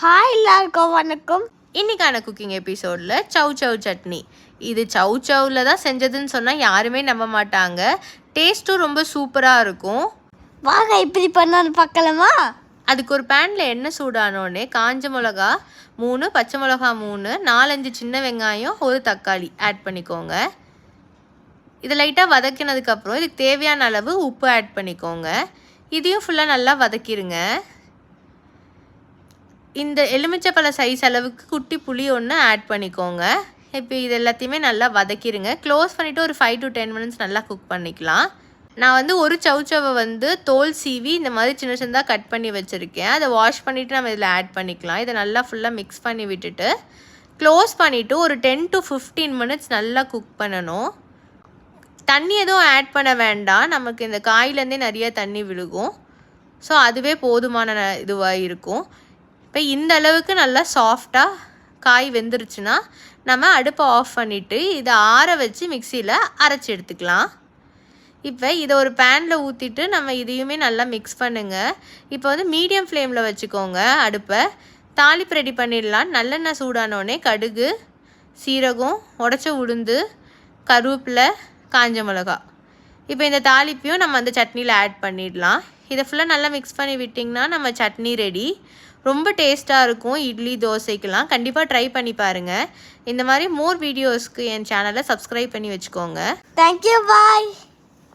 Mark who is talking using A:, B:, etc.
A: Hi எல்லாருக்கும் வணக்கம்.
B: இன்னைக்கான குக்கிங் எபிசோடில் சவ் சவ் சட்னி. இது சவ் சவ்வில் தான் செஞ்சதுன்னு சொன்னால் யாருமே நம்ப மாட்டாங்க. டேஸ்ட்டும் ரொம்ப சூப்பராக இருக்கும்.
A: வாங்க இப்படி பண்ணான்னு பார்க்கலாமா?
B: அதுக்கு ஒரு பேனில் எண்ணெய் சூடானோடனே காஞ்ச மிளகா மூணு பச்சை மிளகா மூணு நாலஞ்சு சின்ன வெங்காயம் ஒரு தக்காளி ஆட் பண்ணிக்கோங்க. இது லைட்டாக வதக்கினதுக்கப்புறம் இதுக்கு தேவையான அளவு உப்பு ஆட் பண்ணிக்கோங்க. இதையும் ஃபுல்லாக நல்லா வதக்கிடுங்க இந்த எலுமிச்சப்பழ சைஸ் அளவுக்கு குட்டி புளி ஒன்று ஆட் பண்ணிக்கோங்க. இப்போ இது எல்லாத்தையுமே நல்லா வதக்கிடுங்க க்ளோஸ் பண்ணிவிட்டு ஒரு ஃபைவ் டு டென் மினிட்ஸ் நல்லா குக் பண்ணிக்கலாம். நான் வந்து ஒரு சவுச்சவை வந்து தோல் சீவி இந்த மாதிரி சின்ன சின்னதாக கட் பண்ணி வச்சுருக்கேன். அதை வாஷ் பண்ணிவிட்டு நம்ம இதில் ஆட் பண்ணிக்கலாம். இதை நல்லா ஃபுல்லாக மிக்ஸ் பண்ணி விட்டுட்டு க்ளோஸ் பண்ணிவிட்டு ஒரு டென் டு ஃபிஃப்டீன் மினிட்ஸ் நல்லா குக் பண்ணணும். தண்ணி எதுவும் ஆட் பண்ண வேண்டாம். நமக்கு இந்த காயிலேருந்தே நிறைய தண்ணி விழுகும். ஸோ அதுவே போதுமான ந- இதுவாக இருக்கும். இப்போ இந்த அளவுக்கு நல்லா சாஃப்டாக காய் வெந்துருச்சுன்னா நம்ம அடுப்பை ஆஃப் பண்ணிவிட்டு இதை ஆற வச்சு மிக்சியில் அரைச்சி எடுத்துக்கலாம். இப்போ இதை ஒரு பேனில் ஊற்றிட்டு நம்ம இதையுமே நல்லா மிக்ஸ் பண்ணுங்கள் இப்போ வந்து மீடியம் ஃப்ளேமில் வச்சுக்கோங்க அடுப்பை. தாளிப்பு ரெடி பண்ணிடலாம். நல்லெண்ணெய் சூடானோடனே கடுகு சீரகம் உடச்ச உளுந்து கருவேப்பிலை காஞ்ச மிளகா. இப்போ இந்த தாளிப்பையும் நம்ம அந்த சட்னியில் ஆட் பண்ணிடலாம். இதை ஃபுல்லாக நல்லா மிக்ஸ் பண்ணி விட்டிங்கன்னா நம்ம சட்னி ரெடி ரொம்ப டேஸ்ட்டாக இருக்கும் இட்லி தோசைக்கெலாம் கண்டிப்பாக ட்ரை பண்ணி பாருங்கள் இந்த மாதிரி மோர் வீடியோஸ்க்கு என் சேனலை சப்ஸ்கிரைப் பண்ணி வச்சுக்கோங்க.
A: Thank you bye